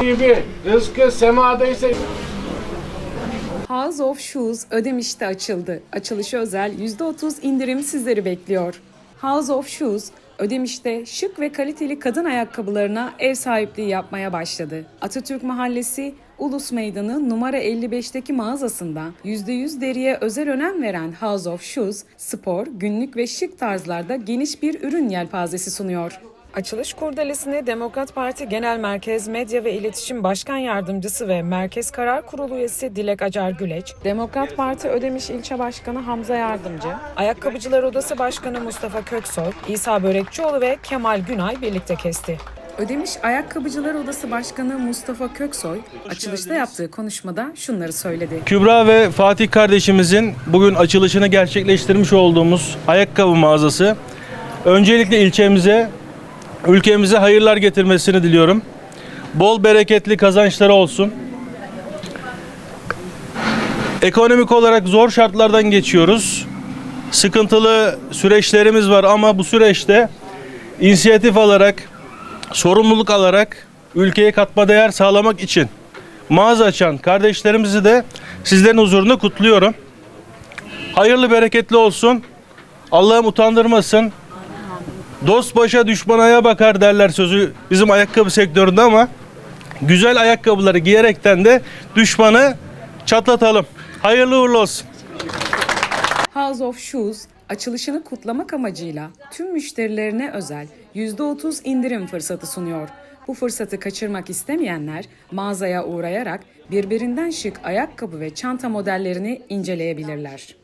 gibi rızkı semadaysa House of Shoes Ödemiş'te açıldı. Açılışı özel %30 indirim sizleri bekliyor. House of Shoes Ödemiş'te şık ve kaliteli kadın ayakkabılarına ev sahipliği yapmaya başladı. Atatürk Mahallesi Ulus Meydanı numara 55'teki mağazasında %100 deriye özel önem veren House of Shoes, spor, günlük ve şık tarzlarda geniş bir ürün yelpazesi sunuyor. Açılış kurdelesini Demokrat Parti Genel Merkez Medya ve İletişim Başkan Yardımcısı ve Merkez Karar Kurulu üyesi Dilek Acar Güleç, Demokrat Parti Ödemiş İlçe Başkanı Hamza Yardımcı, Ayakkabıcılar Odası Başkanı Mustafa Köksoy, İsa Börekçioğlu ve Kemal Günay birlikte kesti. Ödemiş Ayakkabıcılar Odası Başkanı Mustafa Köksoy, açılışta yaptığı konuşmada şunları söyledi. Kübra ve Fatih kardeşimizin bugün açılışını gerçekleştirmiş olduğumuz ayakkabı mağazası öncelikle ilçemize, ülkemize hayırlar getirmesini diliyorum. Bol bereketli kazançları olsun. Ekonomik olarak zor şartlardan geçiyoruz. Sıkıntılı süreçlerimiz var ama bu süreçte inisiyatif alarak, sorumluluk alarak ülkeye katma değer sağlamak için mağaza açan kardeşlerimizi de sizlerin huzurunda kutluyorum. Hayırlı bereketli olsun. Allah'ım utandırmasın. Dost başa düşman aya bakar derler sözü bizim ayakkabı sektöründe ama güzel ayakkabıları giyerekten de düşmanı çatlatalım. Hayırlı uğurlu olsun. House of Shoes açılışını kutlamak amacıyla tüm müşterilerine özel %30 indirim fırsatı sunuyor. Bu fırsatı kaçırmak istemeyenler mağazaya uğrayarak birbirinden şık ayakkabı ve çanta modellerini inceleyebilirler.